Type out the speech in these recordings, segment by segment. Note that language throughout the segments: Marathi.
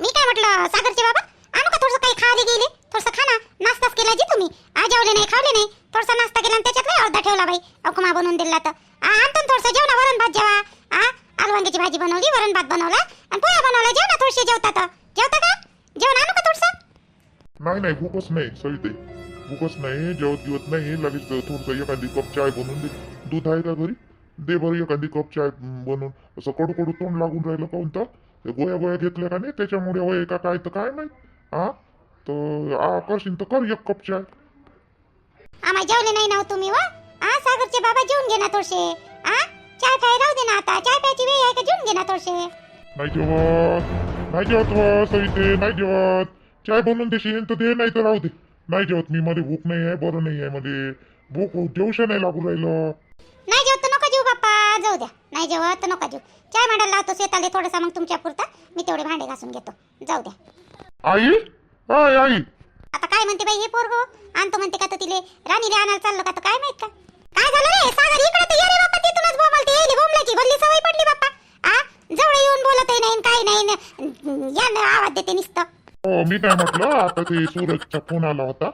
मी काय म्हटलं सागरचे बाबा? आणू का थोडंसं काही खाली गेले? थोडंसं खाना नाश्ताच केला जी तुम्ही. आ जेवले नाही खावले नाही. थोडसा नाश्ता केला त्याच्यात नाही अर्धा ठेवला बाई. अकुमा बनवून दिला तर. आणतो ना थोडंसं जेवणा वरण भात जेवा. आ आलू वांग्याची भाजी बनवली वरण भात बनवला. आणि पोळ्या बनवला जेवणा थोडीशी जेवता तर. जेवता का? जेवण आणू का थोडंसं? नाही नाही भूकच नाही सविते. भूकच नाही जेवत गिवत नाही. लगेच थोडस एखादी कप चाय बनवून दे. दूध आहे का घरी? दे बरं एखादी कप चाय बनवून. असं कडू कडू तोंड लागून राहिलं काऊन तर. ते गोळ्या गोळ्या घेतल्या का नाही? त्याच्यामुळे वय का काय तर काय माहीत? हा? तर आ करशील तर कर एक कप चाय. आम्हाला जेवले नाही ना हो तुम्ही वा? आ सागरचे बाबा जेवून घे ना थोडसे. आ चाय प्याय राहू दे ना आता. चाय प्यायची वेळ आहे का? जेवून घे ना थोडसे. नाही जेवत. नाही जेवत व सविते. नाही जेवत. चाय बनवून देशील तर दे नाही तर राहू दे. नाही जेवत मी. मध्ये भूक नाही आहे बरं नाही आहे मध्ये. भूक जेवशा नाही लागू राहिलं. नाही जेवत तर नका जेऊ बाप्पा जाऊ द्या नाही जेवत तर नका जेऊ चाय मांडायला लावतो शेताले थोडंसं मग तुमच्या पुरता. मी तेवढे भांडे घासून घेतो. जाऊ द्या. आई? आय आई. आता काय म्हणते बाई हे पोरग? आणतो म्हणते का तर तिले. राणीले आणायला चाललो का तर काय माहीत का? काय झालं रे? सागर इकडे तर ये रे बाप्पा तिथूनच बोंबलते. येईल बोंबलाची भल्ली सवय पडली बाप्पा. आ? जवळ येऊन बोलतही नाही काही नाही. न- या न आवाज देते नुसतं. हो मी काय म्हटलं आता ते सूरजचा फोन आला होता.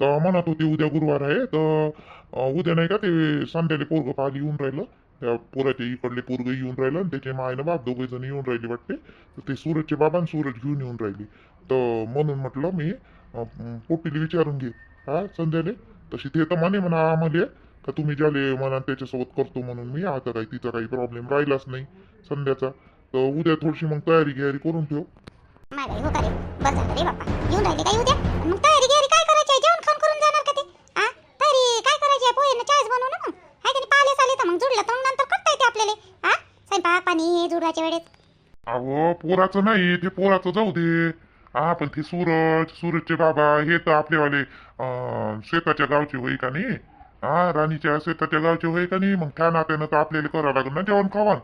तर म्हणत होती उद्या गुरुवार आहे. तर अं, उद्या नाही का ते संध्याले पोरग पाहिली येऊन राहिलं. त्या पोराच्या इकडले पोरग येऊन राहिलं आणि त्याच्या मायनं बाप दोघे जण येऊन राहिले वाटते. तर ते सूरजचे बाबा आणि सूरज घेऊन येऊन राहिली. तर म्हणून म्हटलं मी पोटीले पोटीला विचारून घे. हा संध्याले? तशी ते तर म्हणे म्हणा आम्हाला का तुम्ही ज्याले म्हणा त्याच्यासोबत करतो म्हणून मी आता काही तिचा काही प्रॉब्लेम राहिलाच नाही संध्याचा. तर उद्या थोडीशी मग तयारी घ्यारी करून ठेव. हो का रे बरं झालं रे बाप्पा येऊन राहिले काय उद्या मग तयारी गियारी काय करायची आहे जेवण खाऊन करून जाणार का ते आ तयारी काय करायची आहे पोहे चाळीस बनवू ना मग हाय का नाही पाले साले तर मग जुडलं तर मग नंतर करता हा? स्वयंपाक पाणी हे जुडवायच्या वेळेस. अहो पोराचं नाही ते पोराचं जाऊ दे. हा पण ते सूरज सूरजचे बाबा हे तर आपलेवाले अं, शेताच्या गावचे होई का नाही? हा राणीच्या शेताच्या गावचे होई का नाही? मग त्या नात्यानं तर आपल्याला करावं लागेल ना जेवण खावण.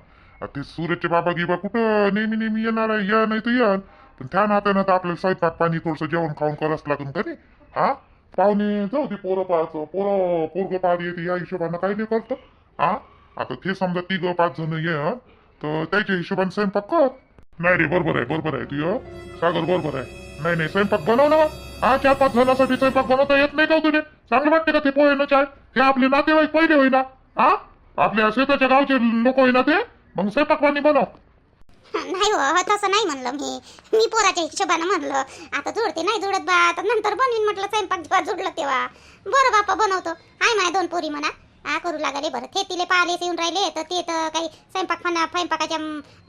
आ, ते सूरजचे बाबा गिबा कुठं? नेहमी नेहमी येणार आहे या नाही तर या. पण त्या नात्यानं तर आपल्याला स्वयंपाक पाणी थोडंसं जेवण खाऊन करावंच लागेल का नाही? हा? पाहुणे जाऊ दे पोरं पाहायचं. पोरं पोरगं पाहत येते या हिशोबानं काही नाही करतं. हा? आता ते समजा तिघ पाच जण ये तर त्याच्या हिशोबाने स्वयंपाक कर. नाही रे बरोबर आहे बरोबर आहे तुझं. सागर बरोबर आहे. नाही नाही स्वयंपाक बनव ना. हा चार पाच जणांसाठी स्वयंपाक बनवता येत नाही का हो तुझे? चांगलं वाटते का ते पोहे ना चाय हे आपले नातेवाईक पहिले होईना. हा? आपल्या शेताच्या गावचे लोक होईना ते? मग स्वयंपाक पाणी बनव. नाही हो तसं नाही म्हणलं मी. मी पोराच्या हिशोबानं म्हणलं. आता जुडते नाही जुडत बा आता नंतर बनवीन म्हटलं स्वयंपाक जेव्हा जुडलं तेव्हा. बरं बापा बनवतो. हाय माय दोन पोरी म्हणा. हा करू लागले बरं. ते तिले पाहिले येऊन राहिले तर ते तर काही स्वयंपाक फना स्वयंपाकाच्या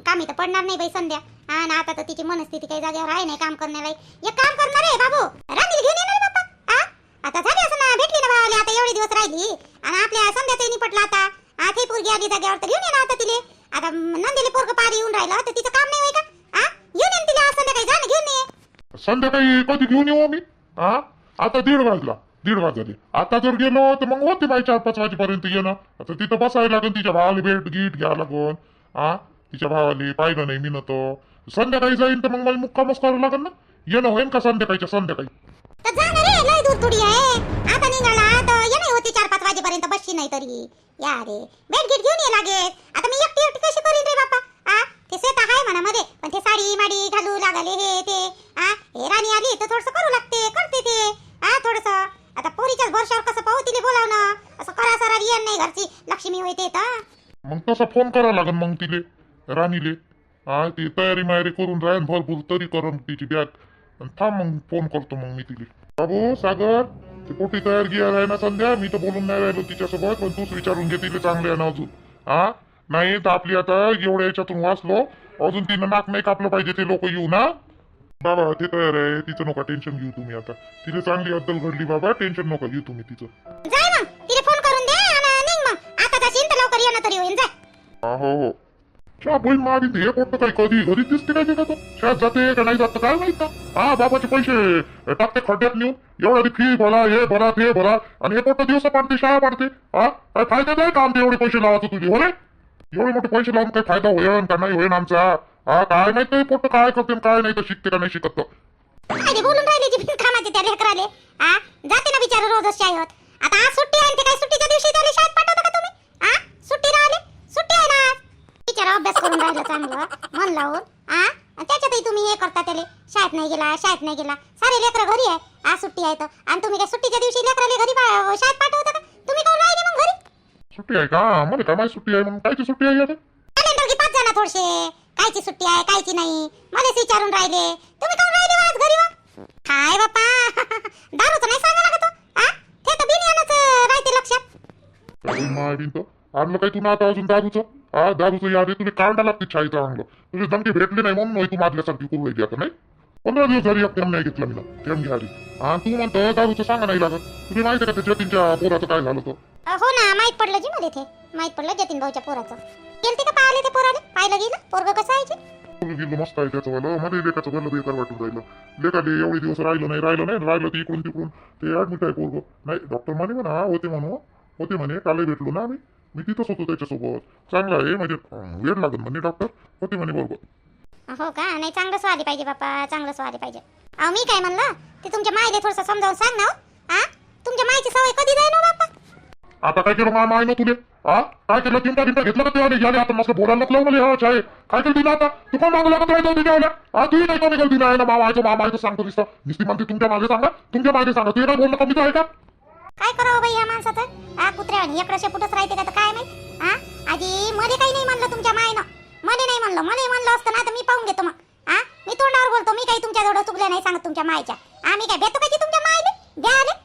कामी तर पडणार नाही बाई संध्या. हा ना आता तर तिची मनस्थिती काही जागेवर आहे नाही काम करण्याला एक काम करणार आहे बाबू. रात्री घेऊन येणार बाप्पा. आता झाली असं ना भेटली ना भावाले आता एवढे दिवस राहिली. आणि आपल्या संध्याचं निपटला आता. हा ते पोरगी आली जागेवर तर घेऊन ये ना आता तिले. आता नंदिले पोरग पारी येऊन राहिलं तर तिचं काम नाही होय का? हा? घेऊन ये तिला संध्याकाळी जा ना घेऊन ये. संध्याकाळी कधी घेऊन येऊ मी हा? आता दीड वाजला. दीड वाजले. आता जर गेलो तर मग होते बाई चार पाच वाजेपर्यंत येणं. आता तिथं बसायला लागेल तिच्या भावाला भेट गीट घ्या लागून. हा तिच्या भावाला पाहिलं नाही मी नव्हतो संध्याकाळी जाईन तर मग मला मुक्कामच करावं लागेल ना. येणं होईन का संध्याकाळच्या संध्याकाळी? तर जा ना रे लय दूर थोडी आहे. आता निघाला तर ये नाही होती चार पाच वाजेपर्यंत बसशी नाही तरी. या रे. भेट गीट घेऊन ये लागेल. आता मी एकटी एकटी कशी करीन रे बापा आ? ते शेत आहे म्हणा मध्ये पण ते साडी माडी घालू लागले हे ते. आ? हे राणी आली तर थोडस करू लागते करते ते. आ थोडस. आता पोरीच्याच भरशावर कसं पाहू तिले बोलावणं? असं करा सरा येण नाही घरची. लक्ष्मी होते तर. मग तसा फोन करा लागेल मग तिले राणीले. हा ती तयारी मयारी करून राहील भरपूर तरी करून तिची बॅग. आणि थांब मग फोन करतो मग मी तिले. बाबू सागर ती कुठे तयार गियार आहे ना संध्या? मी तर बोलून नाही राहिलो तिच्यासोबत पण तूच विचारून घे तिले चांगले आहे ना अजून. हा? नाही तर आपली आता एवढ्या याच्यातून वाचलो. अजून तिनं नाक नाही कापलं पाहिजे ते लोक येऊ ना? बाबा ते तयार आहे तिचं नका टेन्शन घेऊ तुम्ही आता. तिला चांगली अद्दल घडली बाबा टेन्शन नका घेऊ तुम्ही तिचं. जाय मग तिला फोन करून दे आणि निघ मग. आता जाशील तर लवकर येणं तरी होईल जाय. हा हो हो. मारी हे कोणतं काही कधी घरी दिसते काय ते का तो? शाळेत जाते का नाही जात काय माहीत ना? हा बाबाचे पैसे टाकते खड्ड्यात नेऊन. एवढा फी भरा हे भरा ते भरा. आणि हे कोणतं दिवस पाडते शाळा पाडते. हा? काय फायदा नाही का आमचे एवढे पैसे लावायचं तुझे हो रे? एवढे मोठे पैसे लावून काही फायदा होईल का नाही होईल आमचा? हा काय नाही पोट काय करते काय नाही तर शिकते का नाही शिकत. तर. काय बोलून राहिले जी कामाचे त्या लेकराले. आ जाते ना बिचारा रोजच शाळेत आता आज सुट्टी आहे आणि ते काय सुट्टीच्या दिवशी त्याला शाळेत पाठवता का तुम्ही? आ सुट्टी राहिले? सुट्टी आहे ना आज. बिचारा अभ्यास करून राहिलं चांगलं मन लावून. आणि त्याच्यातही तुम्ही हे करता त्याले. शाळेत नाही गेला शाळेत नाही गेला. सारे लेकरं घरी आहे. आज सुट्टी आहे तर आणि तुम्ही काय सुट्टीच्या दिवशी लेकराले घरी पा- शाळेत पाठवता का? तुम्ही काऊन राहिले मग घरी? सुट्टी आहे का? मला काय माहिती सुट्टी आहे म्हणून कायची सुट्टी आहे आता? कॅलेंडर पाच जण थोडसे. कायची सुट्टी आहे कायची नाही? मलाच विचारून राहिले. तुम्ही काऊन राहिले आज घरी वा काय बापा दारूचं नाही सांगा लागतो आ? ते तर बिनयानच राहते लक्षात. अरे माय तर आणलं काय तू ना आता अजून दारूचं? हा दारूचं यादी तुला काढा लागते छाईचं आणलं. तुझे दमके भेटले नाही म्हणून तू मारल्यासारखी करू राहिली आता नाही? पंधरा दिवस झाली एक नाही घेतला मी थेंब घ्यावी हा तू म्हणतो दारूचं सांगा नाही लागत. तुला माहिती का ते जतीनच्या पोराचं काय झालं तर अ, हो ना माहीत पडलं जी मला ते माहीत पडलं जतीन भाऊच्या पोराचं. गेलते का पाहिले ते पोराले पाहिलं गेलं? पोरग कसं आहे ते? पोरगं गेलं मस्त आहे त्याचं वालं. मध्ये लेखाचं भरलं बेकार वाटून राहिलं. लेखाले एवढे दिवस राहिलं नाही राहिलं नाही राहिलं ते इकडून तिकडून. ते ऍडमिट आहे पोरग. नाही डॉक्टर म्हणे म्हणा होते म्हणू होते म्हणे कालही भेटलो ना आम्ही. मी तिथंच होतो त्याच्यासोबत. चांगला आहे म्हणजे अं, वेळ लागत म्हणे डॉक्टर होते म्हणे बरोबर. हो का? नाही चांगलं स्वादी पाहिजे बापा चांगलं स्वादी पाहिजे. अहो मी काय म्हणलं? ते तुमच्या मायले थोडंसं समजावून सांग ना हो. आ? तुमच्या मायची सवय कधी जाय ना बापा? आता काय केलं मामा आहे ना तुले? हा काय केलं? चिंता चिंता घेतलं का त्याने याने आता मस्त बोलायला नको लावून हा चाय काय केलं तिला आता? तू कोण मागू लागत राहिलं तिने आल्या हा तू नाही कमी केलं तिने आहे ना मामा आहे मामा आहे सांगतो दिसतं. नुसती म्हणते तुमच्या मागे सांगा. तुमच्या मागे सांगा. तुझे काय बोलणं कमीच आहे का? काय करावं बाई या माणसाचं? हा आ एक रशे कुठंच राहते का? तर काय माहीत? हा आजी मध्ये काही नाही म्हणलं तुमच्या मायनं. मध्ये नाही म्हणलं. मध्ये म्हणलं असतं ना तर मी पाहून घेतो मग. हा मी तोंडावर बोलतो. मी काही तुमच्या जवळ चुकल्या नाही सांगत तुमच्या मायच्या. आम्ही काय भेटतो का तुमच्या मायले? द्या आले.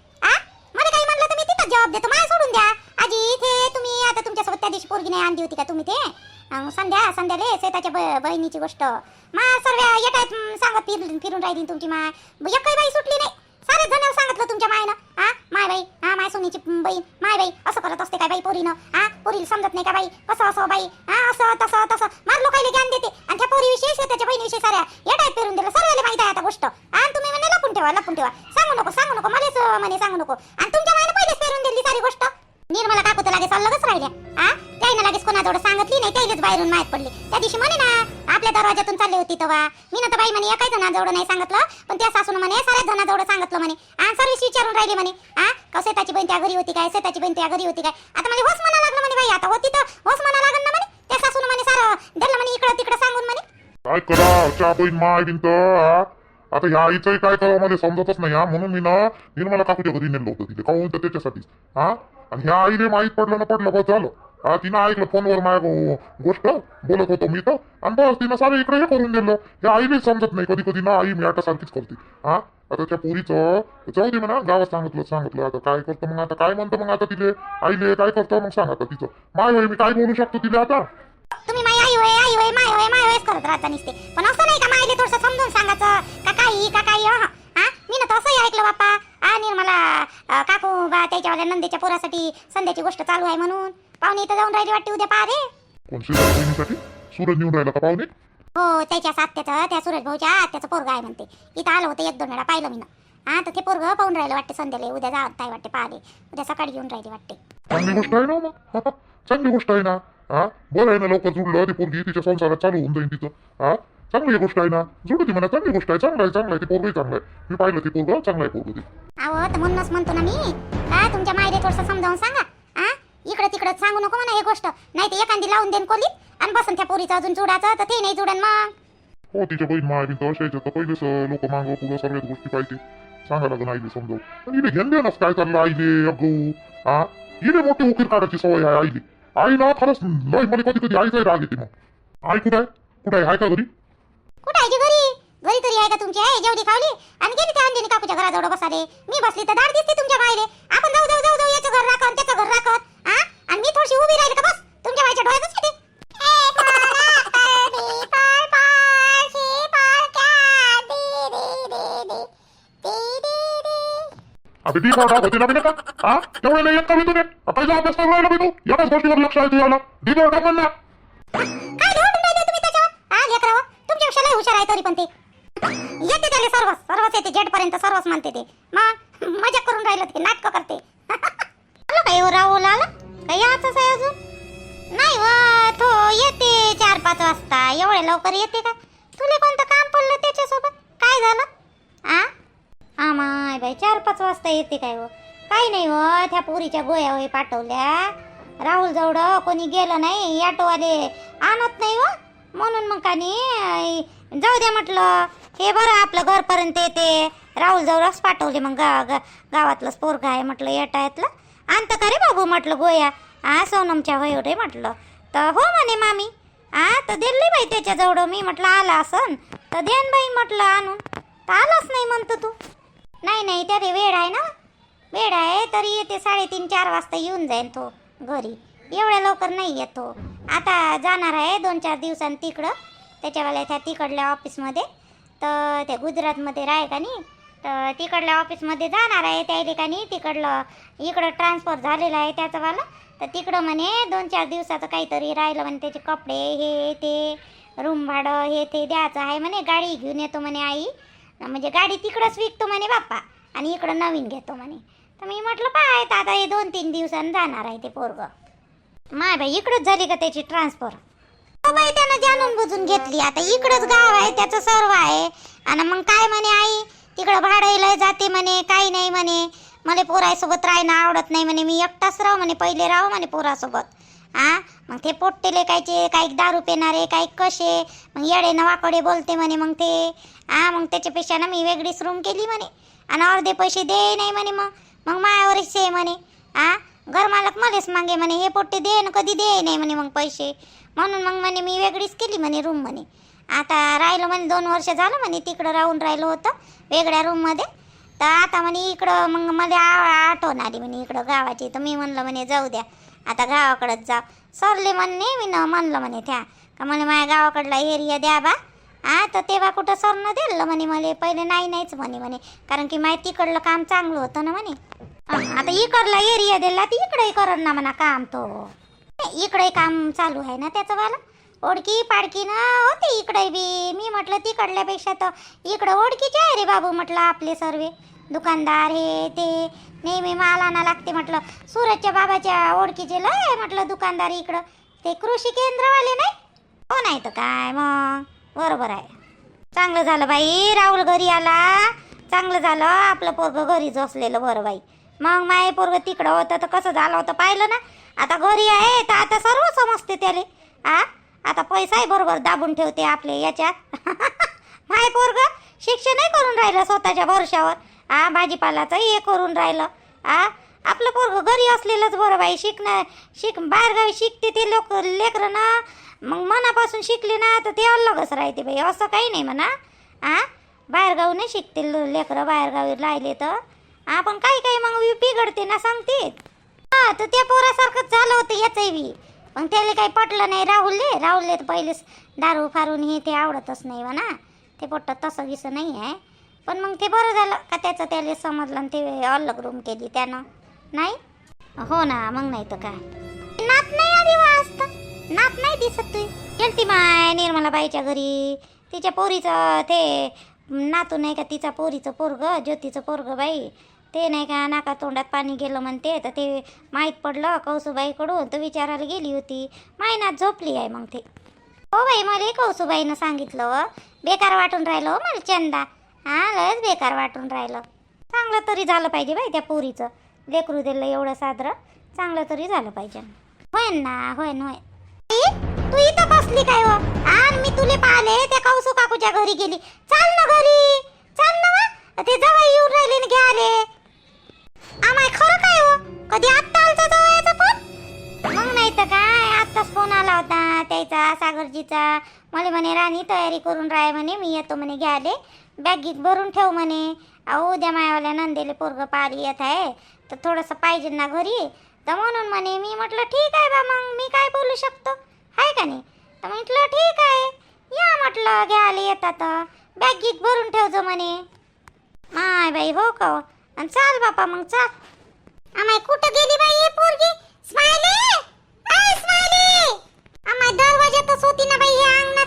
म्हणलं देतो माय सोडून द्या. आजी ते तुम्ही. आता तुमच्यासोबत त्या दिवशी पोरगी नाही आणली होती का तुम्ही ते? अं, संध्या संध्याले शेताच्या बहिणीची गोष्ट. मा सर्व येटायत हं, सांगत फिरून फिरून राहिली तुमची माय एकही बाई सुटली नाही. सारे जण सांगितलं तुमच्या मायनं. हा माय बाई हा माय सोनीची बहीण माय बाई असं करत असते काय बाई पोरीनं? हा पोरीला समजत नाही का बाई? कसं असं बाई हा असं तसं तसं. मार लोकायला ज्ञान देते. आणि त्या पोरीविषयी शेताच्या बहिणीविषयी साऱ्या येटायत पेरून दिलं. सर्वांना माहिती आहे आता गोष्ट. आणि तुम्ही म्हणजे लपून ठेवा लपून ठेवा. बाबा. मी ना तर बाई म्हणे एकाच जणाजवळ नाही सांगितलं पण त्या सासून म्हणे साऱ्याच जणाजवळ सांगितलं म्हणे. आणि सर्विस विचारून राहिली म्हणे. हा का शेताची बहीण त्या घरी होती काय? शेताची बहीण त्या घरी होती काय? आता म्हणजे होस म्हणा लागलं म्हणे बाई. आता होती तर होस म्हणा लागलं ना म्हणे. त्या सासून म्हणे सारं दिलं म्हणे इकडं तिकडं सांगून म्हणे. काय करा चहा बहीण माय बिन आता ह्या आईचंही काय करावं मला समजतच नाही हा म्हणून मी ना निर्मला काकूच्या घरी नेलं होतं तिथे. काहून तर त्याच्यासाठीच हा आणि ह्या आईने माहीत पडलं ना पडलं बस झालं. हा तिनं ऐकलं फोनवर माझ्या गो- गोष्ट बोलत होतो मी तर आणि बस तिनं सारं इकडे हे करून दिलं ह्या आईले समजत नाही कधी कधी ना आई मी सारखीच करते हा आता त्या पोरीचं जाऊ दे म्हणा गावात सांगितलं सांगितलं आता काय करतो मग आता काय म्हणतो मग आता तिले आईले काय करतो मग सांग आता तिचं माय होय मी काय बोलू शकतो तिले आता तुम्ही माई आई होय आई होय माय होय माय होयच करत राहता निसते पण असं नाही का मायले थोडंसं समजून सांगायचं का काही का काही हा मी ना तर ऐकलं बाप्पा आ निर्मला अं, काकू बा त्याच्यावाल्या नंदेच्या पोरासाठी संध्याची गोष्ट चालू आहे म्हणून पाहुणे इथं जाऊन राहिली वाटते उद्या पहा रे कोणशी बहिणीसाठी सूरज निवडून राहिला का पाहुणे? हो त्याच्या सात्याचं त्या सुरेश भाऊच्या आत्याचं पोरग आहे म्हणते. इथं आलं होतं एक दोन वेळा पाहिलं मी ना. हा तर ते पोरग पाहून राहिलं वाटते संध्याला. उद्या जात आहे वाटते पाहिले उद्या सकाळी येऊन राहिली वाटते. चांगली गोष्ट आहे ना मग. चांगली गोष्ट आहे ना. हा बरं आहे ना लवकर जुडलं ती पोरगी तिच्या संसारात चालू होऊन जाईल तिचं हा? चांगली गोष्ट आहे ना. जुडू ती म्हणा चांगली गोष्ट आहे. चांगलं आहे चांगलं आहे. ते पोरगही चांगलं आहे. मी पाहिलं ते पोरग चांगलं आहे पोरग ते. अहो तर म्हणूनच म्हणतो ना मी. का तुमच्या मायले थोडंसं समजावून सांगा. हा इकडं तिकडं सांगू नको म्हणा हे गोष्ट. नाही तर एखादी लावून देईन कोलीत आणि बसन त्या पोरीचं अजून जुडाचं तर ते नाही जुडन मग. हो तिच्या बहीण माय बिन तर असायचं तर पहिलेच लोक मागं पुढं सगळ्याच गोष्टी पाहिजे. सांगा लागून आईले समजावून. पण इथे घेऊन देणंच काय चाललं आईले अगो? हा? इथे मोठी उकीर काढायची सवय आहे आईले. आई ना खरंच लय मला कधी कधी आईचाही राग येते मग. आई कुठं आहे? कुठं आहे? हाय का घरी? कुठं आहे की घरी? घरी तरी आहे का तुमची? आहे जेवढी खावली? आणि गेली त्या अंजनी काकूच्या घराजवळ बसाले मी बसली तर दाड दिसते तुमच्या बाईले. आपण जाऊ जाऊ जाऊ जाऊ याचं घर राखत त्याचं घर राखत हा आणि मी थोडीशी उभी राहिली का बस? तुमच्या बाईच्या डोळ्यातच येते. अबे ती पाठा होती ना बिना का? हा तेवढे नाही येत का मी तुझे पहिला अभ्यास करून राहिला मी तू. एकाच गोष्टीवर लक्ष आहे तुझ्याला दी का म्हणणार काय घेऊन राहिले तुम्ही त्याच्यावर हा लेकरावं तुमच्यापेक्षा लय हुशार आहे तरी पण ते. येते त्याला सर्वच सर्वच येते जेट पर्यंत सर्वच म्हणते ते. मग मजा करून राहिलं ते नाटक करते. आलं काय राहुल आला? काही याच आहे अजून? नाही व तो येते चार पाच वाजता. एवढे लवकर येते का? तुला कोणतं काम पडलं त्याच्यासोबत? काय झालं? आ? हा माय बाई चार पाच वाजता येते काय हो? काही नाही हो त्या पुरीच्या गोया वय पाठवल्या. राहुल जवळ कोणी गेलं नाही ऑटोवाले आणत नाही व म्हणून मग का नाही जाऊ द्या म्हटलं. हे बरं आपलं घरपर्यंत येते. राहुल जवळच पाठवले मग गाव गा गावातलंच पोरगा आहे म्हटलं येटायतलं आणतं का रे बाबू म्हटलं गोया? हा सोनमच्या होय रे म्हटलं. तर हो म्हणे मामी. हा तर दिली बाई त्याच्याजवळ. मी म्हटलं आला असन. तर देन बाई म्हटलं आणून. तर आलाच नाही म्हणतो तू. नाही नाही तरी वेळ आहे ना. वेळ आहे तरी येते साडेतीन चार वाजता येऊन जाईन तो घरी. एवढ्या लवकर नाही येतो आता जाणार आहे दोन चार दिवसांनी तिकडं. त्याच्यावाल्या त्या तिकडल्या ऑफिसमध्ये. तर ते गुजरातमध्ये राहे का नाही? तर तिकडल्या ऑफिसमध्ये जाणार आहे त्या का नाही तिकडलं इकडं ट्रान्सफर झालेलं आहे त्याचंवालं. तर तिकडं म्हणे दोन चार दिवसाचं काहीतरी राहिलं म्हणे त्याचे कपडे हे ते रूम भाडं हे ते द्यायचं आहे म्हणे. गाडी घेऊन येतो म्हणे आई. म्हणजे गाडी तिकडंच विकतो म्हणे बाप्पा. आणि इकडं नवीन घेतो म्हणे. तर मी म्हटलं पाय आता हे दोन तीन दिवसांनी जाणार आहे ते पोरगं. माय बाई इकडंच झाली का त्याची ट्रान्सफर? बाई त्यानं जाणून बुजून घेतली. आता इकडंच गाव आहे त्याचं सर्व आहे. आणि मग काय म्हणे आई? तिकडं भाडायला जाते म्हणे काही नाही म्हणे. मला पोरासोबत राहणं आवडत नाही म्हणे. मी एकटाच राहू म्हणे पहिले राहू म्हणे पोरासोबत. हा मग ते पोट्टेले कायचे काही दारू पेणारे काही कसे? मग येडे वाकडे बोलते म्हणे मग ते. हा मग त्याच्यापेक्षा ना मी वेगळीच रूम केली म्हणे. आणि अर्धे पैसे दे नाही म्हणे मग. मग मायावरच आहे म्हणे. हा घरमालक मलाच मागे म्हणे हे पोट्टे दे कधी दे नाही म्हणे मग पैसे. म्हणून मग म्हणे मी वेगळीच केली म्हणे रूम म्हणे. आता राहिलो म्हणे दोन वर्ष झालं म्हणे तिकडं राहून राहिलो होतं वेगळ्या रूममध्ये तर आता म्हणे इकडं मग मला आ- आठवण आली म्हणे इकडं गावाची. तर मी म्हणलं म्हणे जाऊ द्या आता गावाकडंच जा. सरले म्हणणे मी न म्हणलं म्हणे त्या का म्हणे माझ्या गावाकडला एरिया द्या बा. हा तर तेव्हा कुठं सरनं दिलं म्हणे मला पहिले नाही नाहीच म्हणे म्हणे कारण की माहिती तिकडलं काम चांगलं होतं ना म्हणे. आता इकडला एरिया दिला तर इकडे करन ना म्हणा काम तो. इकडे काम चालू आहे ना त्याचं वाला. ओळखी पाडकी ना होते इकडे बी. मी म्हटलं तिकडल्यापेक्षा तर इकडं ओळखीचे आहे रे बाबू म्हटलं आपले सर्व. दुकानदार हे ते. नेहमी माल आणा लागते म्हटलं. सूरजच्या बाबाच्या ओळखीचे लय आहे म्हटलं दुकानदार इकडं. ते कृषी केंद्रवाले नाही? हो नाही तर काय मग? बरोबर आहे. चांगलं झालं बाई राहुल घरी आला. चांगलं झालं आपलं पोरग घरीच असलेलं बरं बाई. मग माय पोरग तिकडं होतं तर कसं झालं होतं पाहिलं ना? आता घरी आहे तर आता सर्व समजते त्याले. आ? आता पैसाही बरोबर दाबून ठेवते आपले याच्यात. माय पोरग शिक्षणही करून राहिलं स्वतःच्या भरोशावर. आ भाजीपालाचंही हे करून राहिलं. आ? आपलं पोरग घरी असलेलंच बरं बाई शिकणं शिक बाहेरगावी शिकते ते लोक लेकरं ना. मग मनापासून शिकले ना तर ते अलगच राहते बाई असं काही नाही म्हणा. आ? बाहेरगावी नाही शिकते लेकरं बाहेरगावी राहिले तर. आपण काही काही मग बिघडते ना सांगते हा तर त्या पोरासारखंच झालं होतं याचंही बी. पण त्याला काही पटलं नाही राहुलले. राहुलले तर पहिलेच दारू फारून हे ते आवडतच नाही म्हणा. ते पटत तसं गिसं नाही आहे. पण मग ते बरं झालं का त्याचं त्याला समजलं आणि ते अलग रूम केली त्यानं. नाही? हो ना मग नाही तर काय? नात नाही आधी वाजता नात नाही दिसत तू गेलती माय निर्मलाबाईच्या घरी. तिच्या पोरीचं ते नातू नाही का तिचा पोरीचं पोरग ज्योतीचं पोरग बाई? ते नाही का नाका तोंडात पाणी गेलं म्हणते. तर ते माहीत पडलं कौसुबाईकडून. तर विचारायला गेली होती. मायनात झोपली आहे मग ते. हो बाई मला कौसुबाईनं सांगितलं व बेकार वाटून राहिलं हो मला चंदा. हा लयच बेकार वाटून राहिलं. चांगलं तरी झालं पाहिजे बाई त्या पोरीचं. लेकरू दिलं एवढं सादरं. चांगलं तरी झालं पाहिजे. होय ना होय ना होय इथं बसली काय हो? व आणि मी तुले पाहले त्या कौसू काकूच्या घरी गेली. चाल ना घरी. चाल ना वा. ते जवळ येऊन राहिले ना घ्याले आले. आमाय खरं काय हो? कधी आत्ता आलता जवळचा फोन? मग नाही तर काय आत्ताच फोन आला होता त्याचा सागरजीचा. मला म्हणे राणी तयारी करून राह म्हणे मी येतो म्हणे घ्याले बॅगीत भरून ठेव म्हणे. अहो उद्या मायावाल्या नंदेले पोरग पारी येत आहे. तर थोडंसं पाहिजे ना घरी. तर म्हणून म्हणे मी म्हटलं ठीक आहे बा मग मी काय बोलू शकतो? आहे का नाही? तर म्हटलं ठीक आहे. या म्हटलं घ्यायला येतात बॅग गीत भरून ठेवजो म्हणे. माय बाई हो का हो? आणि चाल बापा मग चाल. आम्ही कुठं गेली बाई पोरगी? स्माइली आय स्माइली आम्ही दरवाजातच होती ना बाई या अंगणात.